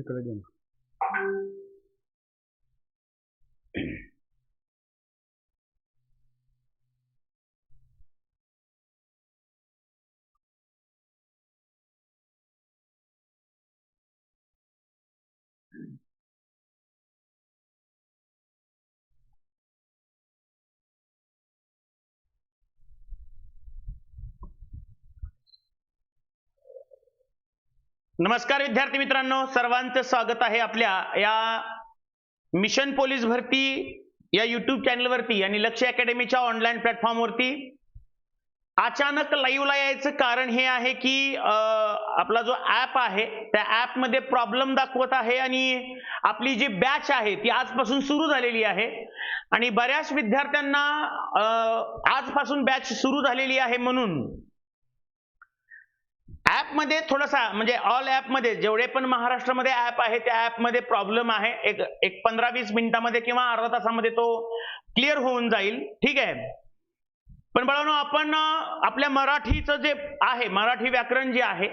इकडे नमस्कार विद्यार्थी मित्रांनो सर्वांचं स्वागत आहे आपल्या या मिशन पोलीस भरती या युट्यूब चॅनलवरती आणि लक्ष अकॅडमीच्या ऑनलाईन प्लॅटफॉर्मवरती अचानक लाईव्हला यायचं कारण हे आहे की आपला जो ऍप आहे त्या ॲपमध्ये प्रॉब्लेम दाखवत आहे आणि आपली जी बॅच आहे ती आजपासून सुरू झालेली आहे. आणि बऱ्याच विद्यार्थ्यांना आजपासून बॅच सुरू झालेली आहे म्हणून ॲपमध्ये थोडासा म्हणजे ऑल ॲपमध्ये जेवढे पण महाराष्ट्रामध्ये ऍप आहे त्या ॲपमध्ये प्रॉब्लेम आहे. एक एक पंधरा वीस मिनिटामध्ये किंवा अर्धा तासामध्ये तो क्लिअर होऊन जाईल. ठीक आहे? पण बाळांनो आपण आपल्या मराठीचं जे आहे मराठी व्याकरण जे आहे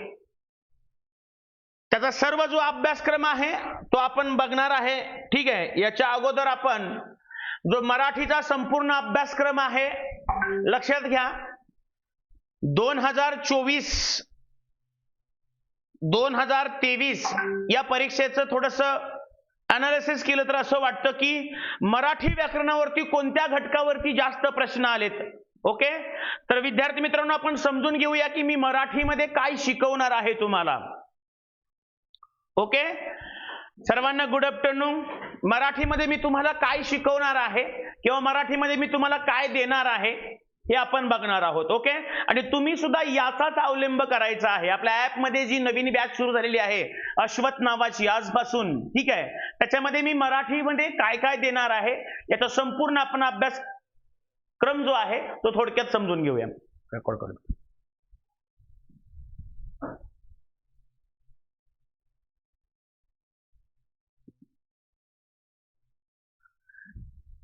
त्याचा सर्व जो अभ्यासक्रम आहे तो आपण बघणार आहे. ठीक आहे? याच्या अगोदर आपण जो मराठीचा संपूर्ण अभ्यासक्रम आहे लक्षात घ्या. दोन हजार चोवीस दोन हजार तेवीस या परीक्षेचं थोडस अनालिसिस केलं तर असं वाटतं की मराठी व्याकरणावरती कोणत्या घटकावरती जास्त प्रश्न आलेत? ओके तर विद्यार्थी मित्रांनो आपण समजून घेऊया की मी मराठीमध्ये काय शिकवणार आहे तुम्हाला. ओके सर्वांना गुड आफ्टरनून मराठीमध्ये मी तुम्हाला काय शिकवणार आहे? किंवा मराठीमध्ये मी तुम्हाला काय देणार आहे? हे आपण बघणार आहोत ओके? आणि तुम्ही सुद्धा याचाच अवलंब करायचा आहे. आपल्या ऍपमध्ये जी नवीन बॅच सुरू झालेली आहे अश्वत नावाची आजपासून ठीक आहे? त्याच्यामध्ये मी मराठीमध्ये काय काय देणार आहे याचा संपूर्ण आपण अभ्यास क्रम जो आहे तो थोडक्यात समजून घेऊया. रेकॉर्ड करून.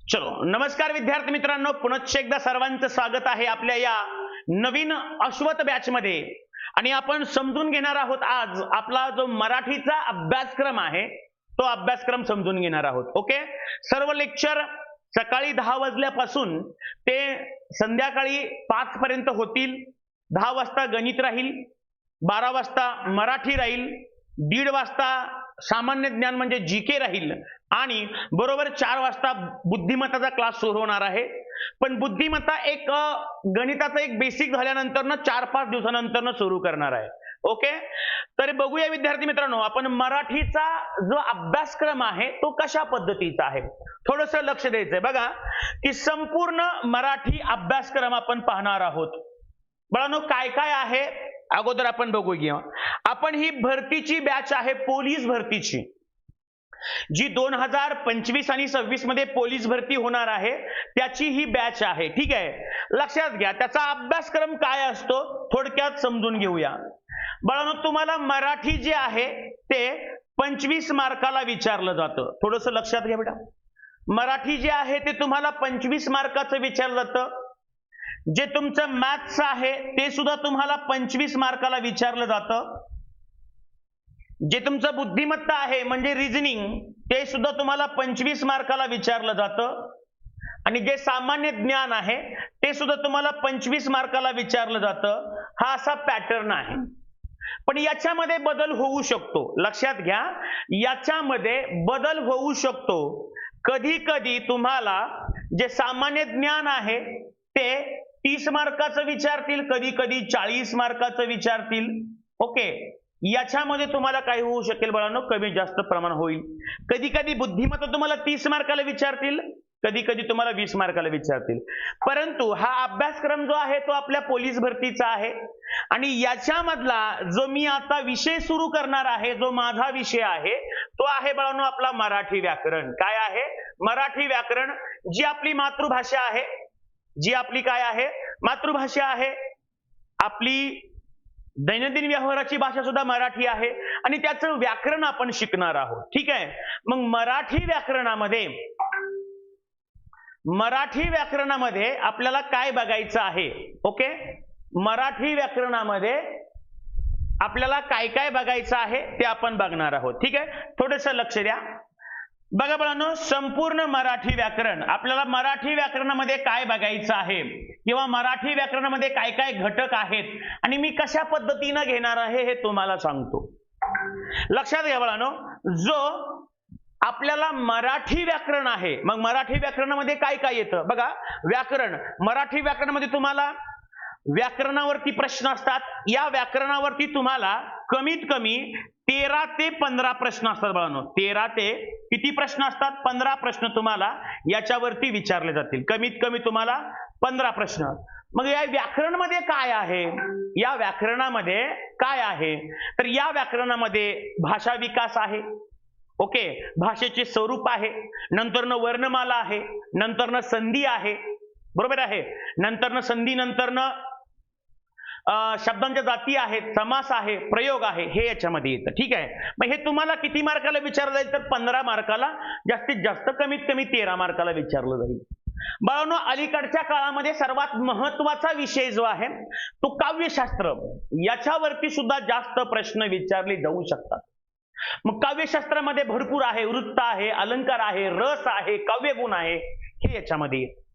चलो नमस्कार विद्यार्थी मित्रांनो पुनश्च एकदा सर्वांचं स्वागत आहे आपल्या या नवीन अश्वत बॅच मध्ये. आणि आपण समजून घेणार आहोत आज आपला जो मराठीचा अभ्यासक्रम आहे तो अभ्यासक्रम समजून घेणार आहोत ओके? सर्व लेक्चर सकाळी दहा वाजल्यापासून ते संध्याकाळी पाच पर्यंत होतील. दहा वाजता गणित राहील बारा वाजता मराठी राहील दीड वाजता सामान्य ज्ञान म्हणजे जी के राहील. आणि बरोबर चार वाजता बुद्धिमत्ताचा क्लास सुरू होणार आहे. पण बुद्धिमत्ता एक गणिताचं एक बेसिक झाल्यानंतर चार पाच दिवसानंतर सुरू करणार आहे. ओके तर बघूया विद्यार्थी मित्रांनो आपण मराठीचा जो अभ्यासक्रम आहे तो कशा पद्धतीचा आहे? थोडस लक्ष द्यायचंय. बघा की संपूर्ण मराठी अभ्यासक्रम आपण पाहणार आहोत. बळानो काय काय आहे? अगोदर आपण बघू आपण ही भरतीची बॅच आहे पोलीस भरतीची. जी दोन हजार पंचवीस आणि सव्वीसमध्ये पोलीस भरती होणार आहे त्याची ही बॅच आहे. ठीक आहे? लक्षात घ्या त्याचा अभ्यासक्रम काय असतो? थोडक्यात समजून घेऊया. बाळांनो तुम्हाला मराठी जे आहे ते पंचवीस मार्काला विचारलं जातं. थोडस लक्षात घ्या बेटा. मराठी जे आहे ते तुम्हाला पंचवीस मार्काचं विचारलं जातं. जे तुमचं मॅथ्स आहे ते सुद्धा तुम्हाला पंचवीस मार्काला विचारलं जातं. जे तुमचं बुद्धिमत्ता आहे म्हणजे रिझनिंग ते सुद्धा तुम्हाला पंचवीस मार्काला विचारलं जातं. आणि जे सामान्य ज्ञान आहे ते सुद्धा तुम्हाला पंचवीस मार्काला विचारलं जातं. हा असा पॅटर्न आहे. पण याच्यामध्ये बदल होऊ शकतो. लक्षात घ्या याच्यामध्ये बदल होऊ शकतो. कधी कधी तुम्हाला जे सामान्य ज्ञान आहे ते तीस मार्काचं विचारतील कधी कधी चाळीस मार्काचं विचारतील. ओके? याच्यामध्ये तुम्हाला काय होऊ शकेल बाळांनो कमी जास्त प्रमाण होईल. कधी कधी बुद्धिमत्ता तुम्हाला तीस मार्काला विचारतील कधी कधी तुम्हाला वीस मार्काला विचारतील. परंतु हा अभ्यासक्रम जो आहे तो आपल्या पोलीस भरतीचा आहे. आणि याच्यामधला जो मी आता विषय सुरू करणार आहे जो माझा विषय आहे तो आहे बाळांनो आपला मराठी व्याकरण. काय आहे? मराठी व्याकरण जी आपली मातृभाषा आहे जी आपली काय आहे? मातृभाषा आहे. आपली दैनंदिन व्यवहाराची भाषा सुद्धा मराठी आहे. आणि त्याचं व्याकरण आपण शिकणार आहोत. ठीक आहे? मग मराठी व्याकरणामध्ये मराठी व्याकरणामध्ये आपल्याला काय बघायचं आहे? ओके? मराठी व्याकरणामध्ये आपल्याला काय काय बघायचं आहे ते आपण बघणार आहोत. ठीक आहे? थोडस लक्ष द्या. बघा मुलांनो संपूर्ण मराठी व्याकरण आपल्याला मराठी व्याकरणामध्ये काय बघायचं आहे? किंवा मराठी व्याकरणामध्ये काय काय घटक आहेत? आणि मी कशा पद्धतीनं घेणार आहे हे तुम्हाला सांगतो. लक्षात घ्या बळानो जो आपल्याला मराठी व्याकरण आहे मग मराठी व्याकरणामध्ये काय काय येतं? बघा व्याकरण. मराठी व्याकरणामध्ये तुम्हाला व्याकरणावरती प्रश्न असतात. या व्याकरणावरती तुम्हाला कमीत कमी तेरा ते पंधरा प्रश्न असतात बाळांनो. तेरा ते किती प्रश्न असतात? पंधरा प्रश्न तुम्हाला याच्यावरती विचारले जातील. कमीत कमी तुम्हाला पंधरा प्रश्न. मग या व्याकरणमध्ये काय आहे? या व्याकरणामध्ये काय आहे? तर या व्याकरणामध्ये भाषा विकास आहे. ओके? भाषेचे स्वरूप आहे. नंतरनं वर्णमाला आहे. नंतरनं संधी आहे. बरोबर आहे? नंतरनं संधी नंतरनं शब्दांच्या जाती आहेत समास आहे प्रयोग आहे हे याच्यामध्ये येतं. ठीक आहे? मग हे तुम्हाला किती मार्काला विचारलं जाईल तर पंधरा मार्काला जास्तीत जास्त कमीत कमी तेरा मार्काला विचारलं जाईल. बाळांनो अलीकडच्या काळामध्ये सर्वात महत्त्वाचा विषय जो आहे तो काव्यशास्त्र. याच्यावरती सुद्धा जास्त प्रश्न विचारले जाऊ शकतात. मग काव्यशास्त्रामध्ये भरपूर आहे वृत्त आहे अलंकार आहे रस आहे काव्यगुण आहे हे याच्यामध्ये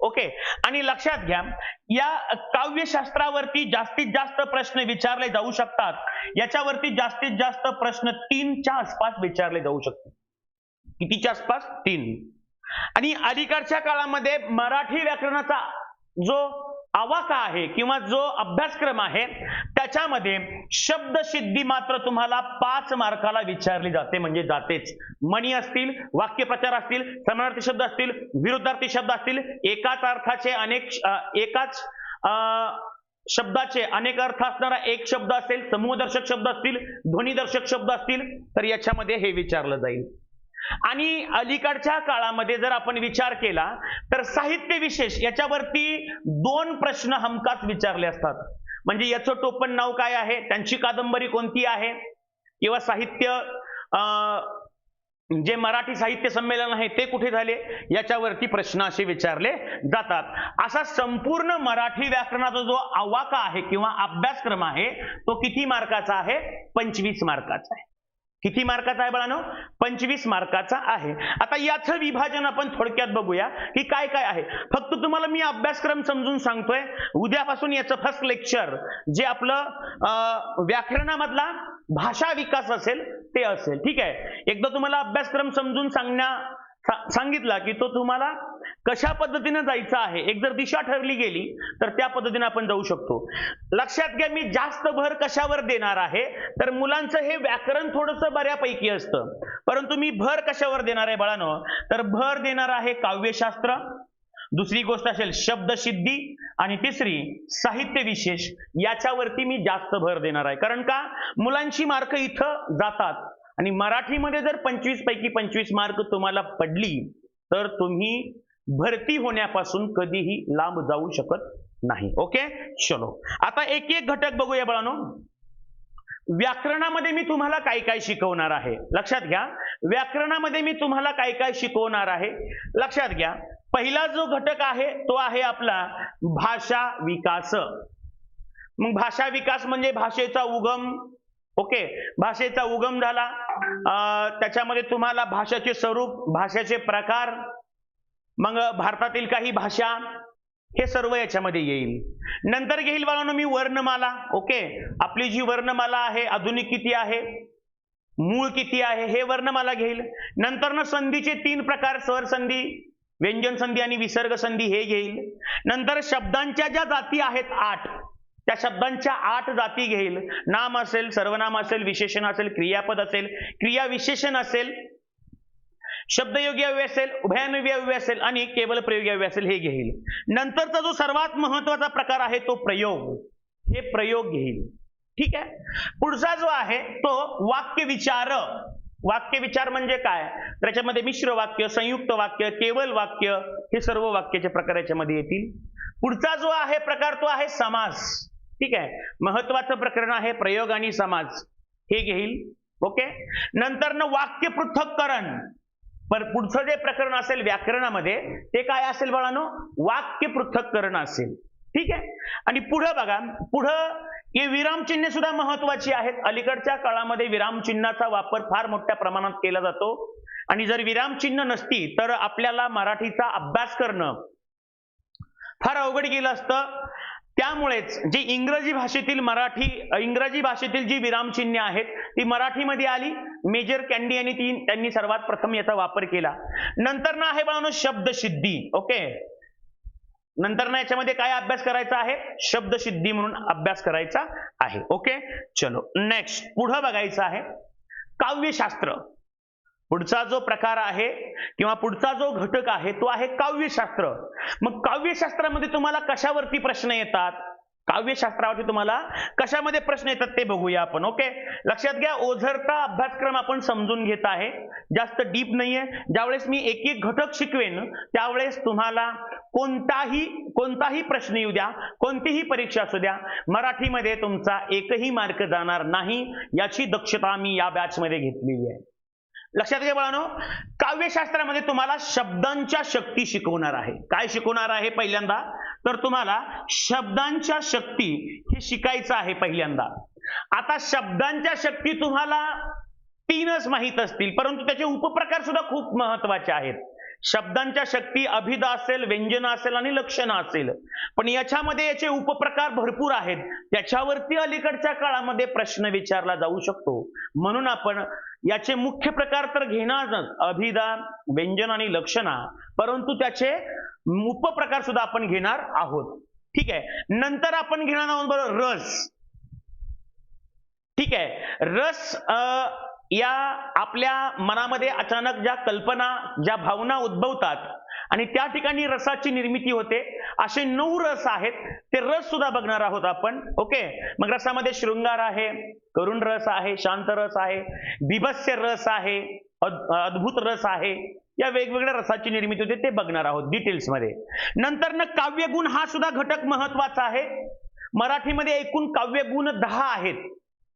ओके आणि लक्षात घ्या या काव्यशास्त्रावरती जास्तीत जास्त प्रश्न विचारले जाऊ शकतात. याच्यावरती जास्तीत जास्त प्रश्न तीनच्या आसपास विचारले जाऊ शकतात. कितीच्या आसपास? तीन. आणि अलीकडच्या काळामध्ये मराठी व्याकरणाचा जो आवाका आहे किंवा जो अभ्यासक्रम आहे त्याच्यामध्ये शब्दसिद्धी मात्र तुम्हाला पाच मार्काला विचारली जाते म्हणजे जातेच. मणी असतील वाक्यप्रचार असतील समानार्थी शब्द असतील विरुद्धार्थी शब्द असतील एकाच अर्थाचे अनेक एकाच अं, शब्दाचे अनेक अर्थ असणारा एक शब्द असेल समूहदर्शक शब्द असतील ध्वनिदर्शक शब्द असतील तर याच्यामध्ये हे विचारलं जाईल. आणि अलीकडच्या काळामध्ये जर आपण विचार केला तर साहित्य विशेष याच्यावरती दोन प्रश्न हमखास विचारले असतात. म्हणजे याचं टोपण नाव काय आहे? त्यांची कादंबरी कोणती आहे? किंवा साहित्य अं, जे मराठी साहित्य संमेलन आहे ते कुठे झाले? याच्यावरती प्रश्न असे विचारले जातात. असा संपूर्ण मराठी व्याकरणाचा जो आवाका आहे किंवा अभ्यासक्रम आहे तो किती मार्काचा आहे? पंचवीस मार्काचा आहे. किती मार्काचा आहे बाळानो? पंचवीस मार्काचा आहे. आता याचं विभाजन आपण थोडक्यात बघूया की काय काय आहे. फक्त तुम्हाला मी अभ्यासक्रम समजून सांगतोय. उद्यापासून याचं फर्स्ट लेक्चर जे आपलं व्याकरणामधला भाषा विकास असेल ते असेल. ठीक आहे? एकदा तुम्हाला अभ्यासक्रम समजून सांगण्या सांगितला की तो तुम्हाला कशा पद्धतीने जायचं आहे? एक जर दिशा ठरली गेली तर त्या पद्धतीने आपण जाऊ शकतो. लक्षात घ्या मी जास्त भर कशावर देणार आहे? तर मुलांचं हे व्याकरण थोडंसं बऱ्यापैकी असतं. परंतु मी भर कशावर देणार आहे बाळानं? तर भर देणार आहे काव्यशास्त्र दुसरी गोष्ट असेल शब्दसिद्धी आणि तिसरी साहित्य विशेष याच्यावरती मी जास्त भर देणार आहे. कारण का? मुलांची मार्क इथं जातात. आणि मराठीमध्ये जर पंचवीस पैकी पंचवीस मार्क तुम्हाला पडली तर तुम्ही भरती होण्यापासून कधीही लांब जाऊ शकत नाही. ओके चलो. आता एक एक घटक बघूया बाळानो. व्याकरणामध्ये मी तुम्हाला काय काय शिकवणार आहे? लक्षात घ्या. व्याकरणामध्ये मी तुम्हाला काय काय शिकवणार आहे? लक्षात घ्या. पहिला जो घटक आहे तो आहे आपला भाषा विकास. मग भाषा विकास म्हणजे भाषेचा उगम. ओके भाषेचा उगम झाला. त्याच्यामध्ये तुम्हाला भाषेचे स्वरूप भाषेचे प्रकार मग भारतातील काही भाषा हे सर्व याच्यामध्ये येईल. नंतर घेईल बाळांनो मी वर्णमाला. ओके? आपली जी वर्णमाला आहे आधुनिक किती आहे? मूळ किती आहे? हे वर्णमाला घेईल. नंतर न संधीचे तीन प्रकार स्वर संधी व्यंजन संधी आणि विसर्ग संधी हे घेईल. नंतर शब्दांच्या ज्या जाती आहेत आठ त्या शब्दांच्या आठ जाती घेईल. नाम असेल सर्वनाम असेल विशेषण असेल क्रियापद असेल. क्रिया विशेषण असेल शब्दयोगी अव्यय असेल उभयान्वयी अव्यय असेल आणि केवळ प्रयोगी अव्यय असेल हे घेईल. नंतरचा जो सर्वात महत्त्वाचा प्रकार आहे तो प्रयोग. हे प्रयोग घेईल. ठीक आहे? पुढचा जो आहे तो वाक्य विचार वाक्य विचार म्हणजे काय? त्याच्यामध्ये मिश्र वाक्य संयुक्त वाक्य केवळ वाक्य हे सर्व वाक्याचे प्रकार याच्यामध्ये येतील. पुढचा जो आहे प्रकार तो आहे समास. ठीक आहे? महत्वाचं प्रकरण आहे प्रयोग आणि समाज हे घेईल. ओके? नंतर न वाक्य पृथक्करण पर पुढचं जे प्रकरण असेल व्याकरणामध्ये ते काय असेल बाळानो? वाक्य पृथक्करण असेल. ठीक आहे? आणि पुढं बघा पुढं हे विरामचिन्हे सुद्धा महत्वाची आहेत. अलीकडच्या काळामध्ये विरामचिन्हाचा वापर फार मोठ्या प्रमाणात केला जातो. आणि जर विरामचिन्ह नसती तर आपल्याला मराठीचा अभ्यास करणं फार अवघड गेलं असतं. त्यामुळेच जी इंग्रजी भाषेतील मराठी इंग्रजी भाषेतील जी विरामचिन्हे आहेत ती मराठीमध्ये आली. मेजर कॅन्डी यांनी ती त्यांनी सर्वात प्रथम याचा वापर केला. नंतर ना आहे बाळानो शब्दसिद्धी. ओके? नंतर ना याच्यामध्ये काय अभ्यास करायचा आहे? शब्दसिद्धी म्हणून अभ्यास करायचा आहे. ओके? चलो नेक्स्ट पुढं बघायचं आहे. काव्यशास्त्र. पुढचा जो प्रकार आहे किंवा पुढचा जो घटक आहे तो आहे काव्यशास्त्र. मग काव्यशास्त्रामध्ये तुम्हाला कशावरती प्रश्न येतात? काव्यशास्त्रावरती तुम्हाला कशामध्ये प्रश्न येतात ते बघूया आपण ओके? लक्षात घ्या ओझरचा अभ्यासक्रम आपण समजून घेत आहे. जास्त डीप नाहीये. ज्यावेळेस मी एक एक घटक शिकवेन त्यावेळेस तुम्हाला कोणताही कोणताही प्रश्न येऊ द्या कोणतीही परीक्षा असू द्या मराठीमध्ये तुमचा एकही मार्क जाणार नाही याची दक्षता मी या बॅचमध्ये घेतलेली आहे. लक्षात घ्या बाळानो काव्यशास्त्रामध्ये तुम्हाला शब्दांच्या शक्ती शिकवणार आहे. काय शिकवणार आहे पहिल्यांदा? तर तुम्हाला शब्दांच्या शक्ती हे शिकायचं आहे पहिल्यांदा. आता शब्दांच्या शक्ती तुम्हाला तीनच माहीत असतील परंतु त्याचे उपप्रकार सुद्धा खूप महत्त्वाचे आहेत. शब्दांच्या शक्ती अभिदा असेल व्यंजन असेल आणि लक्षणं असेल. पण याच्यामध्ये याचे उपप्रकार भरपूर आहेत. त्याच्यावरती अलीकडच्या काळामध्ये प्रश्न विचारला जाऊ शकतो. म्हणून आपण याचे मुख्य प्रकार तर घेणारच. अभिधा व्यंजन आणि लक्षणा. परंतु त्याचे उपप्रकार सुद्धा आपण घेणार आहोत. ठीक आहे? नंतर आपण घेणार आहोत बरोबर रस. ठीक आहे? रस अं, या आपल्या मनामध्ये अचानक ज्या कल्पना ज्या भावना उद्भवतात आणि त्या ठिकाणी रसाची निर्मिती होते. असे नऊ रस आहेत. ते रस सुद्धा बघणार आहोत आपण. ओके? मग रसामध्ये शृंगार आहे करुण रस आहे शांत रस आहे बिभस्य रस आहे अद- अद्भुत रस आहे. या वेगवेगळ्या रसाची निर्मिती होते ते बघणार आहोत डिटेल्समध्ये. नंतर ना काव्यगुण हा सुद्धा घटक महत्त्वाचा आहे. मराठीमध्ये एकूण काव्यगुण दहा आहेत.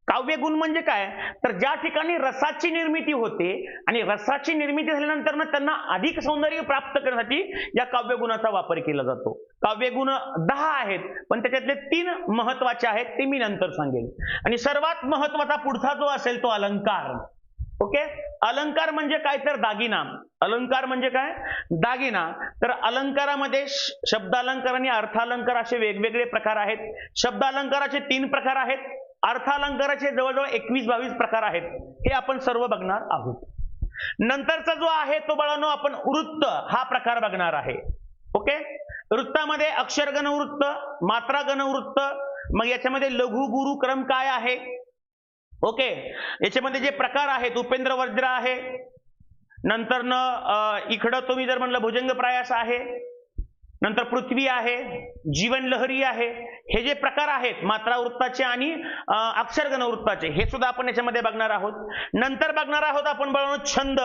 काव्यगुण म्हणजे काय? तर ज्या ठिकाणी रसाची निर्मिती होते आणि रसाची निर्मिती झाल्यानंतर त्यांना अधिक सौंदर्य प्राप्त करण्यासाठी या काव्यगुणाचा वापर केला जातो. काव्यगुण दहा आहेत पण त्याच्यातले तीन महत्त्वाचे आहेत ते मी नंतर सांगेन. आणि सर्वात महत्त्वाचा पुढचा जो असेल तो अलंकार. ओके? अलंकार म्हणजे काय तर दागिना. अलंकार म्हणजे काय? दागिना. तर अलंकारामध्ये शब्दालंकार आणि अर्थालंकार असे वेगवेगळे प्रकार आहेत. शब्दालंकाराचे तीन प्रकार आहेत. अर्थालंकाराचे जवळजवळ एकवीस बावीस प्रकार आहेत. हे आपण सर्व बघणार आहोत. नंतरचा जो आहे तो बळानो आपण वृत्त हा प्रकार बघणार आहे. ओके? वृत्तामध्ये अक्षरगण वृत्त मात्रागण वृत्त मग याच्यामध्ये लघु गुरु क्रम काय आहे? ओके? याच्यामध्ये जे प्रकार आहेत उपेंद्र वज्र आहे. नंतर न इकडं तुम्ही जर म्हणलं भुजंग प्रयास आहे. नंतर पृथ्वी आहे जीवन लहरी आहे हे जे प्रकार आहेत मात्रा वृत्ताचे आणि अक्षरगण वृत्ताचे हे सुद्धा आपण याच्यामध्ये बघणार आहोत. नंतर बघणार आहोत आपण बघणार छंद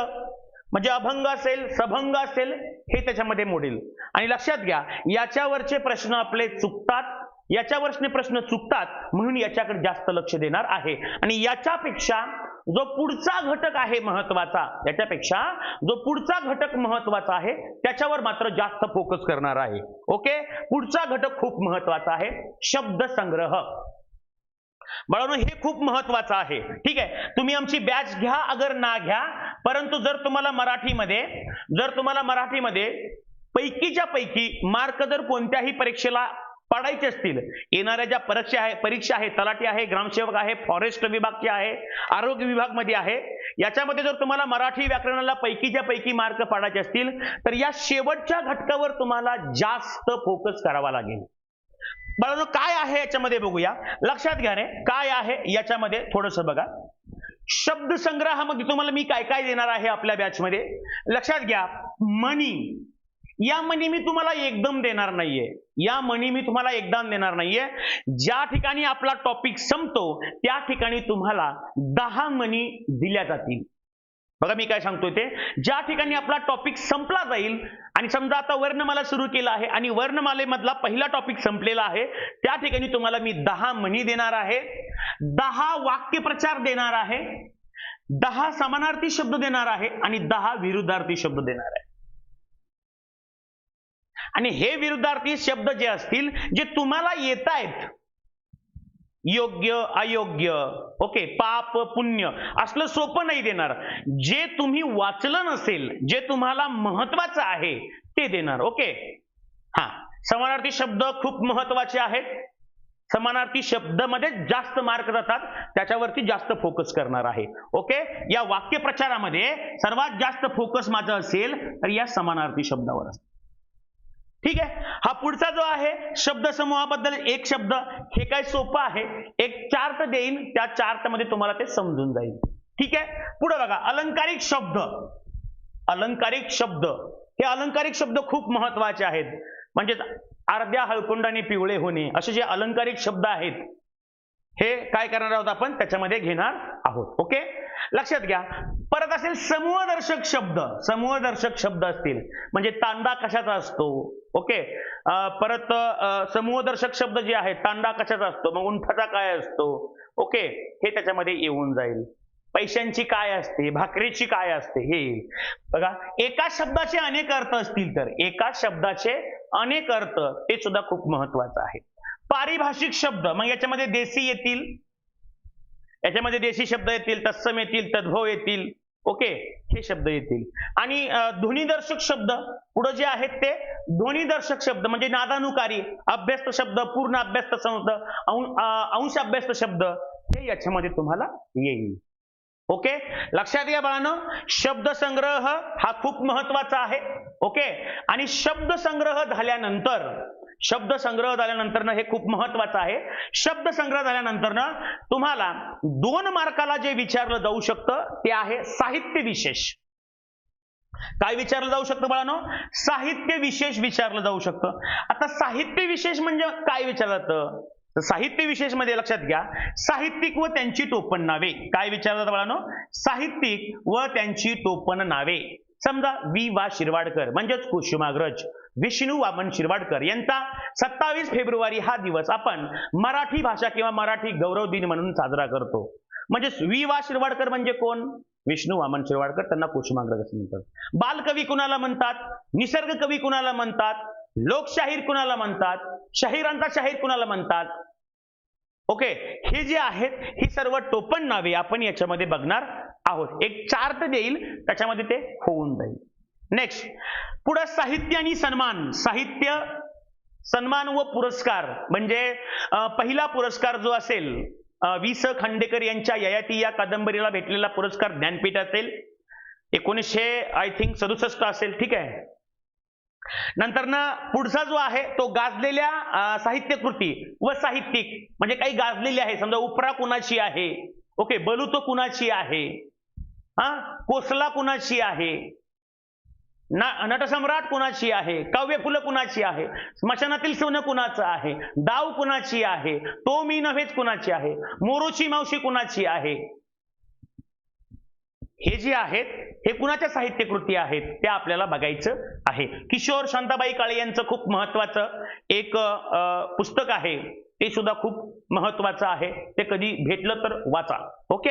म्हणजे अभंग असेल सभंग असेल हे त्याच्यामध्ये मोडेल. आणि लक्षात घ्या याच्यावरचे प्रश्न आपले चुकतात याच्यावरचे प्रश्न चुकतात म्हणून याच्याकडे जास्त लक्ष देणार आहे. आणि याच्यापेक्षा जो पुढचा घटक आहे महत्त्वाचा याच्यापेक्षा जो पुढचा घटक महत्त्वाचा आहे त्याच्यावर मात्र जास्त फोकस करणार आहे. ओके पुढचा घटक खूप महत्त्वाचा आहे शब्द संग्रह. बाळांनो हे खूप महत्वाचं आहे. ठीक आहे? तुम्ही आमची बॅच घ्या अगर ना घ्या परंतु जर तुम्हाला मराठीमध्ये जर तुम्हाला मराठीमध्ये पैकीच्या पैकी मार्क जर कोणत्याही परीक्षेला पाडायचे असतील. येणाऱ्या ज्या परीक्षा आहे परीक्षा आहे तलाठी आहे ग्रामसेवक आहे फॉरेस्ट विभागची आहे आरोग्य विभागमध्ये आहे याच्यामध्ये जर तुम्हाला मराठी व्याकरणाला पैकीच्या पैकी मार्क पाडायचे असतील तर या शेवटच्या घटकावर तुम्हाला जास्त फोकस करावा लागेल. बरोबर काय आहे याच्यामध्ये बघूया. लक्षात घ्या रे काय आहे याच्यामध्ये थोडस बघा. शब्द संग्रहामध्ये तुम्हाला मी काय काय देणार आहे आपल्या बॅचमध्ये लक्षात घ्या. मनी. या मनी मी तुम्हाला एकदम देणार नाहीये. या मनी मी तुम्हाला एकदम देणार नाहीये. ज्या ठिकाणी आपला टॉपिक संपतो त्या ठिकाणी तुम्हाला दहा मनी दिल्या जातील. बघा मी काय सांगतोय ते. ज्या ठिकाणी आपला टॉपिक संपला जाईल आणि समजा आता वर्णमाला सुरू केला आहे आणि वर्णमालेमधला पहिला टॉपिक संपलेला आहे त्या ठिकाणी तुम्हाला मी दहा मनी देणार आहे. दहा वाक्यप्रचार देणार आहे. दहा समानार्थी शब्द देणार आहे आणि दहा विरुद्धार्थी शब्द देणार आहे. आणि हे विरुद्धार्थी शब्द जे असतील जे तुम्हाला येत आहेत योग्य अयोग्य ओके पाप पुण्य असलं सोपं नाही देणार. जे तुम्ही वाचलं नसेल जे तुम्हाला महत्वाचं आहे ते देणार ओके? हा समानार्थी शब्द खूप महत्त्वाचे आहेत. समानार्थी शब्दामध्ये जास्त मार्क जातात त्याच्यावरती जास्त फोकस करणार आहे ओके? या वाक्यप्रचारामध्ये सर्वात जास्त फोकस माझं असेल तर या समानार्थी शब्दावर असेल ठीक आहे? हा पुढचा जो आहे शब्द समूहाबद्दल एक शब्द. हे काय सोपं आहे? एक चार्ट देईन त्या चार्टमध्ये तुम्हाला ते समजून जाईल. ठीक आहे? पुढे बघा अलंकारिक शब्द. अलंकारिक शब्द. हे अलंकारिक शब्द खूप महत्त्वाचे आहेत. म्हणजेच अर्ध्या हळकुंडाने पिवळे होणे असे जे अलंकारिक शब्द आहेत हे काय करणार आहोत आपण? त्याच्यामध्ये घेणार आहोत. ओके? लक्षात घ्या. परत असेल समूहदर्शक शब्द. समूहदर्शक शब्द असतील. म्हणजे तांडा कशाचा असतो? ओके? परत समूहदर्शक शब्द जे आहेत तांडा कशाचा असतो? मग उंठाचा काय असतो? ओके? हे त्याच्यामध्ये येऊन जाईल. पैशांची काय असते? भाकरीची काय असते? हे येईल. बघा एका शब्दाचे अनेक अर्थ असतील तर. एका शब्दाचे अनेक अर्थ ते सुद्धा खूप महत्वाचं आहे. पारिभाषिक शब्द मग याच्यामध्ये देशी येतील? याच्यामध्ये देशी शब्द येतील तत्सम येतील तद्भव येतील. ओके? हे शब्द येतील. आणि ध्वनिदर्शक शब्द पुढे जे आहेत ते ध्वनिदर्शक शब्द म्हणजे नादानुकारी अभ्यस्त शब्द पूर्ण अभ्यस्त शब्द अंश अभ्यस्त शब्द हे याच्यामध्ये तुम्हाला येईल. ओके? लक्षात घ्या बाळांनो शब्द संग्रह हा खूप महत्त्वाचा आहे. ओके? आणि शब्द संग्रह झाल्यानंतर शब्द संग्रह झाल्यानंतर हे खूप महत्वाचं आहे. शब्द संग्रह झाल्यानंतर तुम्हाला दोन मार्काला जे विचारलं जाऊ शकतं ते आहे साहित्य विशेष. काय विचारलं जाऊ शकतं बाळानो? साहित्य विशेष विचारलं जाऊ शकतं. आता साहित्य विशेष म्हणजे काय विचारलं जातं? तर साहित्य विशेषमध्ये लक्षात घ्या. साहित्यिक व त्यांची टोपण नावे. काय विचारतात बाळानो? साहित्यिक व त्यांची टोपण नावे. समजा वि. वा. शिरवाडकर म्हणजेच कुसुमाग्रज विष्णू वामन शिरवाडकर यांचा सत्तावीस फेब्रुवारी हा दिवस आपण मराठी भाषा किंवा मराठी गौरव दिन म्हणून साजरा करतो. म्हणजे वि. वा. शिरवाडकर म्हणजे कोण? विष्णू वामन शिरवाडकर त्यांना कुसुमाग्रज असं म्हणतात. बालकवी कुणाला म्हणतात? निसर्ग कवी कुणाला म्हणतात? लोकशाहीर कुणाला म्हणतात? शाहिरांचा शाहीर कुणाला म्हणतात? ओके हे जे आहेत ही सर्व टोपण नावे आपण याच्यामध्ये बघणार आहोत. एक चार्ट देईल त्याच्यामध्ये ते होऊन जाईल. नेक्स्ट पुढे साहित्य आणि सन्मान. साहित्य सन्मान व पुरस्कार. म्हणजे पहिला पुरस्कार जो असेल वि स. खांडेकर यांच्या ययाती या कादंबरीला भेटलेला पुरस्कार ज्ञानपीठ असेल. एकोणीसशे आय थिंक सदुसष्ट असेल ठीक आहे? नंतर ना पुढचा जो आहे तो गाजलेल्या साहित्यकृती साहित्य कृती व साहित्यिक म्हणजे काही गाजलेली आहे. समजा उपरा कुणाची आहे? ओके बलुत कुणाची आहे? हा? कोसला कुणाची आहे? ना नटसम्राट कुणाची आहे? काव्य फुलं कुणाची आहे? स्मशानातील सोनं कुणाचं आहे? डाव कुणाची आहे? तो मी नव्हेच कुणाची आहे? मोरूची मावशी कुणाची आहे? हे जे आहेत हे कुणाच्या साहित्यकृती आहेत त्या आपल्याला बघायचं आहे. किशोर शांताबाई काळे यांचं खूप महत्वाचं एक पुस्तक आहे. ते सुद्धा खूप महत्वाचं आहे. ते कधी भेटलं तर वाचा. ओके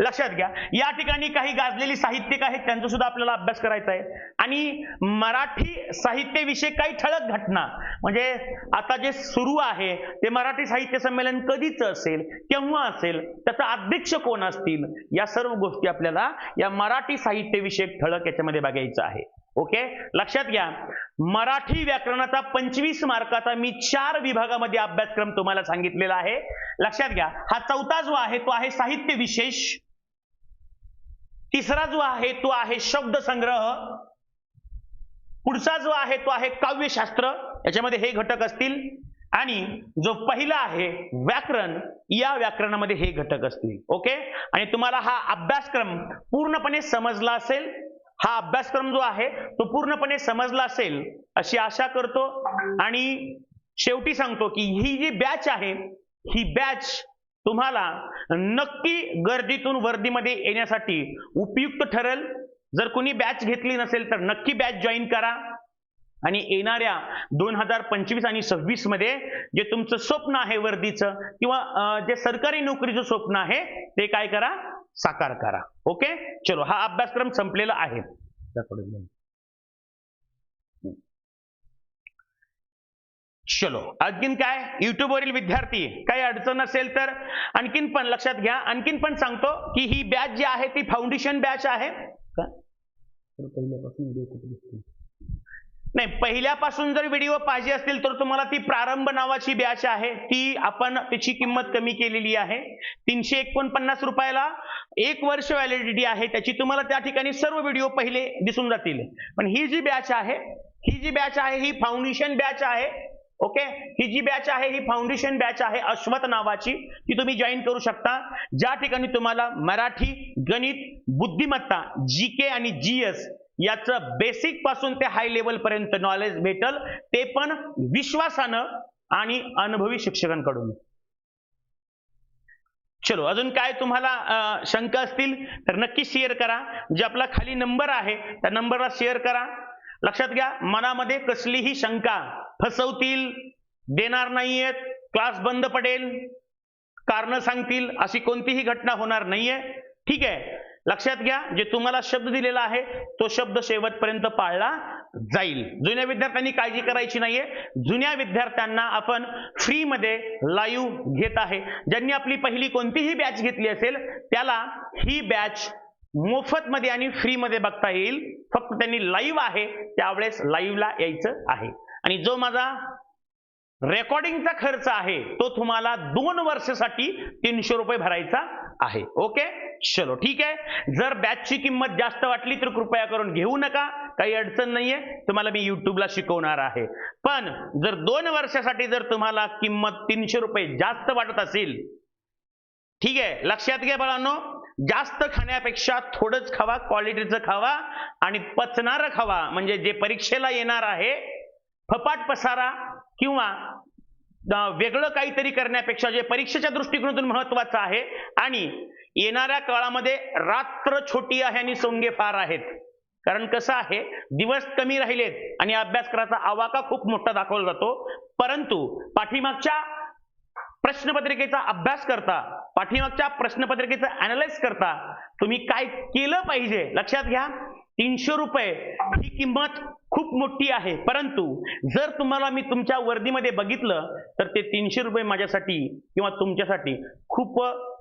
लक्षात घ्या. या ठिकाणी काही गाजलेली साहित्यिक आहेत त्यांचा सुद्धा आपल्याला अभ्यास करायचा आहे. आणि मराठी साहित्याविषयी काही ठळक घटना म्हणजे आता जे सुरू आहे ते मराठी साहित्य संमेलन कधीच असेल केव्हा असेल त्याचा अध्यक्ष कोण असतील या सर्व गोष्टी आपल्याला या मराठी साहित्यविषयक ठळक याच्यामध्ये बघायचं आहे. ओके लक्षात घ्या. मराठी व्याकरणाचा पंचवीस मार्काचा मी चार विभागामध्ये अभ्यासक्रम तुम्हाला सांगितलेला आहे. लक्षात घ्या. हा चौथा जो आहे तो आहे साहित्य विशेष. तिसरा जो आहे तो आहे शब्द संग्रह. पुढचा जो आहे तो आहे काव्यशास्त्र. याच्यामध्ये हे घटक असतील. आणि जो पहिला आहे व्याकरण या व्याकरणामध्ये हे घटक असतील. ओके आणि तुम्हाला हा अभ्यासक्रम पूर्णपणे समजला असेल. हा अभ्यासक्रम जो आहे तो पूर्णपणे समजला असेल अशी आशा करतो. आणि शेवटी सांगतो की ही जी बॅच आहे ही बॅच तुम्हाला नक्की गर्दीतून वर्दीमध्ये येण्यासाठी उपयुक्त ठरेल. जर कोणी बॅच घेतली नसेल तर नक्की बॅच जॉईन करा. आणि येणाऱ्या दोन हजार पंचवीस आणि सव्वीसमध्ये जे तुमचं स्वप्न आहे वर्दीचं किंवा जे सरकारी नोकरीचं स्वप्न आहे ते काय करा. साकार करा. ओके चलो हा अभ्यासक्रम संपलेला आहे. चलो आणखीन काय? युट्यूबवरील वरील विद्यार्थी काही अडचण असेल तर आणखीन पण लक्षात घ्या. आणखीन पण सांगतो की ही बॅच जी आहे ती फाउंडेशन बॅच आहे. का? नाही पहिल्यापासून जर व्हिडिओ पाहिजे असतील तर तुम्हाला ती प्रारंभ नावाची बॅच आहे. ती आपण त्याची किंमत कमी केलेली आहे. तीनशे एकोणपन्नास रुपयाला एक वर्ष व्हॅलिडिटी आहे त्याची तुम्हाला त्या ठिकाणी सर्व व्हिडिओ पहिले दिसून जातील. पण ही जी बॅच आहे ही जी बॅच आहे ही फाउंडेशन बॅच आहे ओके ही जी बॅच आहे ही फाउंडेशन बॅच आहे अश्वत नावाची ती तुम्ही जॉईन करू शकता. ज्या ठिकाणी तुम्हाला मराठी गणित बुद्धिमत्ता जी के आणि जी एस याचं बेसिकपासून ते हाय लेवल पर्यंत नॉलेज भेटल ते पण विश्वासानं आणि अनुभवी शिक्षकांकडून. चलो अजून काय तुम्हाला शंका असतील तर नक्की शेअर करा. जे आपला खाली नंबर आहे त्या नंबरला शेअर करा. लक्षात घ्या मनामध्ये कसलीही शंका फसवतील देणार नाहीयेत क्लास बंद पडेल कारण सांगतील अशी कोणतीही घटना होणार नाहीये. ठीक आहे. लक्षात घ्या जे तुम्हाला शब्द दिलेला आहे तो शब्द शेवटपर्यंत पाळला. जाईल. जुन्या विद्यार्थ्यांनी काळजी करायची नाहीये. जुन्या विद्यार्थ्यांना आपण फ्रीमध्ये लाईव्ह घेत आहे. ज्यांनी आपली पहिली कोणतीही बॅच घेतली असेल त्याला ही बॅच मोफत मध्ये आणि फ्रीमध्ये बघता येईल. फक्त त्यांनी लाईव्ह आहे त्यावेळेस लाईव्हला यायचं आहे. आणि जो माझा रेकॉर्डिंगचा खर्च आहे तो तुम्हाला दोन वर्षासाठी तीनशे रुपये भरायचा. आहे. ओके चलो ठीक आहे? जर बॅचची किंमत जास्त वाटली तर कृपया करून घेऊ नका. काही अडचण नाहीये. तुम्हाला मी युट्यूबला शिकवणार आहे. पण जर दोन वर्षासाठी जर तुम्हाला किंमत तीनशे रुपये जास्त वाटत असेल ठीक आहे? लक्षात घ्या बाळांनो. जास्त खाण्यापेक्षा थोडंच खावा क्वालिटीचं खावा आणि पचणारं खावा. म्हणजे जे परीक्षेला येणार आहे फपाट पसारा किंवा वेगळं काहीतरी करण्यापेक्षा जे परीक्षेच्या दृष्टिकोनातून महत्वाचं आहे. आणि येणाऱ्या काळामध्ये रात्र छोटी आहे आणि सोंगे फार आहेत. कारण कसं आहे दिवस कमी राहिलेत आणि अभ्यासक्रमाचा आवाका खूप मोठा दाखवला जातो. परंतु पाठीमागच्या प्रश्नपत्रिकेचा अभ्यास करता पाठीमागच्या प्रश्नपत्रिकेचा अनालाइज करता तुम्ही काय केलं पाहिजे? लक्षात घ्या. तीनशे रुपये ही किंमत खूप मोठी आहे. परंतु जर तुम्हाला मी तुमच्या वर्दीमध्ये बघितलं तर ते तीनशे रुपये माझ्यासाठी किंवा तुमच्यासाठी खूप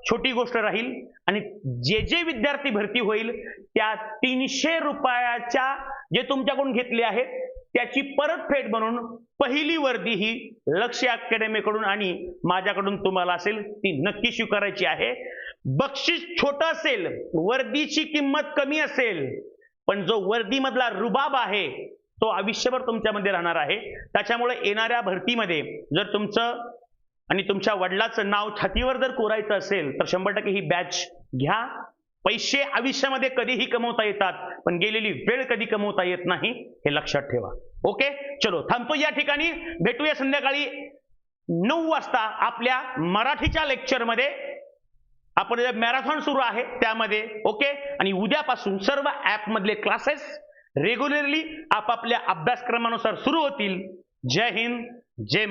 छोटी गोष्ट राहील आणि जे जे विद्यार्थी भरती होईल त्या तीनशे रुपयाच्या जे तुमच्याकडून घेतले आहेत त्याची परतफेड म्हणून पहिली वर्दी ही लक्ष अकॅडमीकडून आणि माझ्याकडून तुम्हाला असेल ती नक्की स्वीकारायची आहे. बक्षीस छोटं असेल वर्दीची किंमत कमी असेल पण जो वर्दीमधला रुबाब आहे तो आयुष्यभर तुमच्यामध्ये राहणार आहे. त्याच्यामुळे येणाऱ्या भरतीमध्ये जर तुमचं आणि तुमच्या वडिलाचं नाव छातीवर जर कोरायचं असेल तर शंभर टक्के ही बॅच घ्या. पैसे आयुष्यामध्ये कधीही कमवता येतात पण गेलेली वेळ कधी कमवता येत नाही हे लक्षात ठेवा. ओके? चलो थांबतो या ठिकाणी. भेटूया संध्याकाळी नऊ वाजता आपल्या मराठीच्या लेक्चरमध्ये आपण मॅरेथॉन सुरू आहे त्यामध्ये ओके? आणि उद्यापासून सर्व ऍप मधले क्लासेस रेग्युलरली आपापल्या अभ्यासक्रमानुसार सुरू होतील. जय हिंद जय